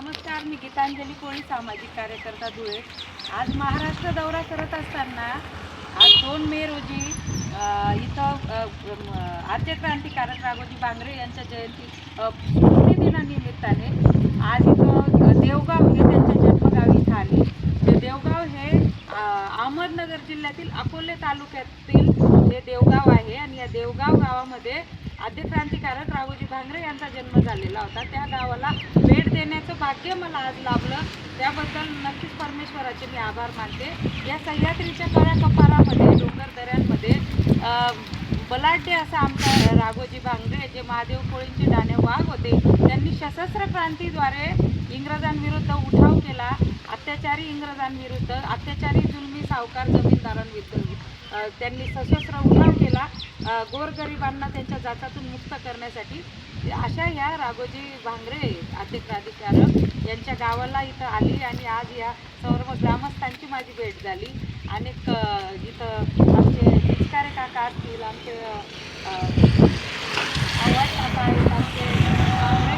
नमस्कार मी गीतांजली कोळी सामाजिक कार्यकर्ता धुळे. आज महाराष्ट्र दौरा करत असताना आज दोन मे रोजी इथं आद्य क्रांतिकारक राघोजी बांगरे यांच्या जयंती अ, आज इथं देवगाव हे त्यांच्या जन्मगावी इथं आले ते देवगाव हे अहमदनगर जिल्ह्यातील अकोले तालुक्यातील हे देवगाव आहे आणि या देवगाव गावामध्ये आद्य क्रांतिकारक राघोजी भांगरे यांचा जन्म झालेला होता. त्या गावाला भेट देण्याचं भाग्य मला आज लाभलं. त्याबद्दल नक्कीच परमेश्वराचे मी आभार मानते. या सह्याद्रीच्या काळ्या कपारामध्ये डोंगर दऱ्यांमध्ये बलाढ्य असं आमचा राघोजी भांगरे जे महादेव कोळींचे दाणे वाघ होते त्यांनी सशस्त्र क्रांतीद्वारे इंग्रजांविरुद्ध उठाव केला. अत्याचारी इंग्रजांविरुद्ध अत्याचारी जुलमी सावकार जमीनदारांविरुद्ध त्यांनी सशस्त्र उठाव केला गोरगरिबांना त्यांच्या जाचातून मुक्त करण्यासाठी. अशा ह्या राघोजी भांगरे आद्य प्राधिकारक यांच्या गावाला इथं आली आणि आज या सर्व ग्रामस्थांची माझी भेट झाली. अनेक इथं आमचे हिचकारे काका असतील आमचे आवाज काका आहेत आमचे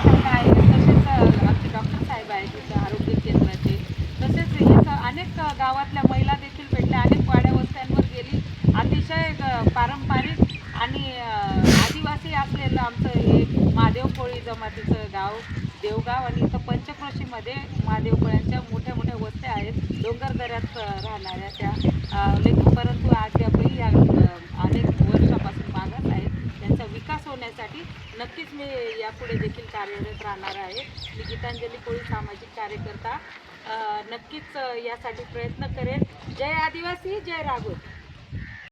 काका आहेत तसेच आमचे डॉक्टर साहेब आहेत इथं आरोग्य केंद्राचे. तसेच इथं अनेक गावातल्या महिला देखील भेटल्या अनेक वाड्या आदिवासी असलेलं आमचं हे महादेव कोळी जमातीचं गाव देवगाव आणि इथं पंचक्रोशीमध्ये महादेव कोळ्यांच्या मोठ्या मोठ्या वस्त्या आहेत. डोंगर दऱ्यात राहणाऱ्या त्या लेखन लेकिन परंतु अद्यापही या अनेक वर्षापासून मागत आहेत. त्यांचा विकास होण्यासाठी नक्कीच मी यापुढे देखील कार्यरत राहणार आहे. मी गीतांजली कोळी सामाजिक कार्यकर्ता नक्कीच यासाठी प्रयत्न करेन. जय आदिवासी जय राघोजी